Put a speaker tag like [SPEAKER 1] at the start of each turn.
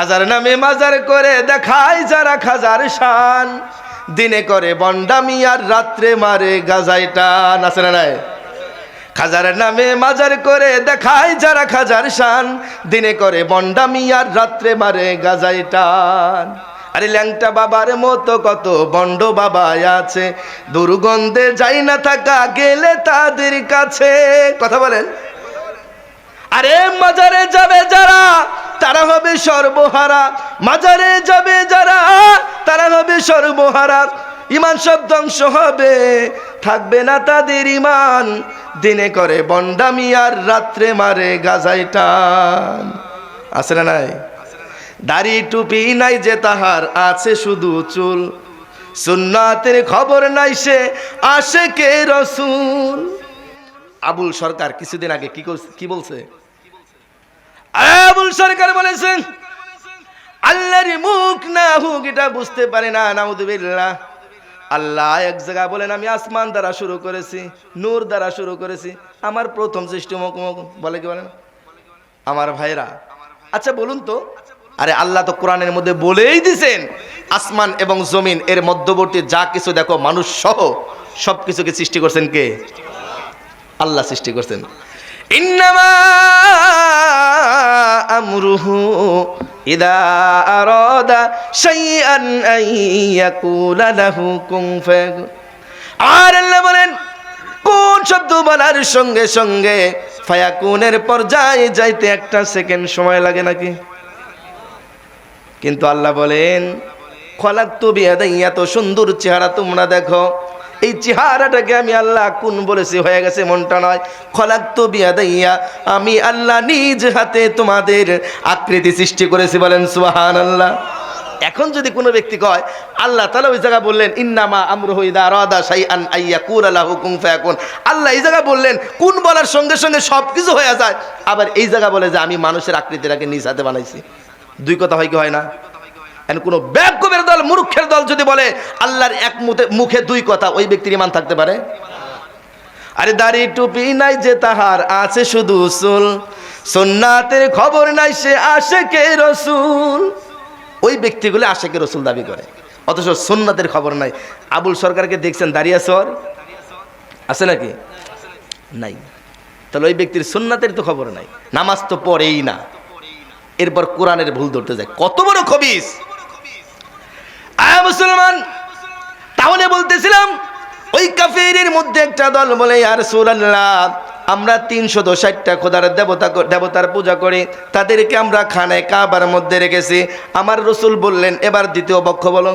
[SPEAKER 1] খাজার নামে মাজার করে দেখায় যারা খাজার শান। দিনে করে বন্ডামি আর রাত্রে মারে গাজাই টান। আছে না নাই? খাজার নামে মাজার করে দেখায় যারা খাজার শান। দিনে করে বন্ডামি আর রাত্রে মারে গাজাই টান। আরে ল্যাংটা বাবার মতো কত বন্ড বাবা আছে। দুর্গন্ধে যাই না থাকা গেলে তাদের কাছে। কথা বলেন? আরে মাজারে যাবে যারা তারা হবে সর্বহারা। মাজারে যাবে যারা, তারা হবে সর্বহারা। ইমান সব ধ্বংস হবে, থাকবে না তাদের ইমান। দিনে করে বন্ডামি আর রাত্রে মারে গাজাই টান। আছে না নাই? দাড়ি টুপি নাই যে তাহার, আছে শুধু চুল। সুন্নাতের খবর নাই সে আসে কে রসুল। আবুল সরকার কিছুদিন আগে কি কি বলছে? সরকার বলেছেন আল্লাহর মুখ না হুক, এটা বুঝতে পারে না আল্লাহ এক জায়গা বলেন, আমি আসমান দ্বারা শুরু করেছি, নূর দ্বারা শুরু করেছি, আমার প্রথম সৃষ্টি বলে কি বলেন? আমার ভাইরা। আচ্ছা বলুন তো, আরে আল্লাহ তো কোরআনের মধ্যে বলেই দিছেন, আসমান এবং জমিন, এর মধ্যবর্তী যা কিছু দেখো, মানুষ সহ সব কিছুকে সৃষ্টি করছেন কে? আল্লাহ সৃষ্টি করছেন। ইন্নামা ফায়াকুন আর আল্লাহ বলেন, কোন শব্দ বলার সঙ্গে সঙ্গে ফায়াকুনের যাইতে একটা সেকেন্ড সময় লাগে নাকি? কিন্তু আল্লাহ বলেন খলাক তো এত সুন্দর চেহারা তোমরা দেখো এই চেহারাটাকে আমি আল্লাহ কোন বলেছি, হয়ে গেছে মনটা নয়। খলাক তো বিয়াদাইয়া, আমি আল্লাহ নিজ হাতে তোমাদের আকৃতি সৃষ্টি করেছি বলেন সুহান আল্লাহ এখন যদি কোনো ব্যক্তি কয়, আল্লাহ তালা ওই জায়গা বললেন, ইন্নামা আমরুহিদা রাদা সাই আন আইয়া কুর আল্লাহ হুকুম ফায়াকুন। আল্লাহ এই জায়গা বললেন, কোন বলার সঙ্গে সঙ্গে সব কিছু হয়ে যায়। আবার এই জায়গা বলে যে, আমি মানুষের আকৃতিটাকে নিজ হাতে বানাইছি। দুই কথা হয় কি হয় না? এখন কোনো ব্যাপকমের দল মূর্খের দল যদি বলে, আল্লাহর এক মুখে দুই কথা, ওই ব্যক্তির ইমান থাকতে পারে? আরে দাড়ি টুপি নাই যে তাহার, আছে শুধু উসুল। সোননাথের খবর নাই সে আসে কে রসুল। ওই ব্যক্তিগুলো আসে কে রসুল দাবি করে। অথচ সোননাথের খবর নাই। আবুল সরকারকে দেখছেন, দাঁড়িয়ে সর। আছে নাকি? নাই। তাহলে ওই ব্যক্তির সোননাথের তো খবর নাই। নামাজ তো পড়েই না। এরপর কোরআনের ভুল ধরতে যায়। কত বড় খবিস! বলতেছিলাম, ওই কাফেরের মধ্যে একটা দল বলে আর সুরাল্লাহ আমরা তিনশো ষাটটা খোদার দেবতা দেবতার পূজা করি, তাদেরকে আমরা খানায় কাবার মধ্যে রেখেছি। আমার রসুল বললেন, এবার দ্বিতীয় পক্ষ বলো।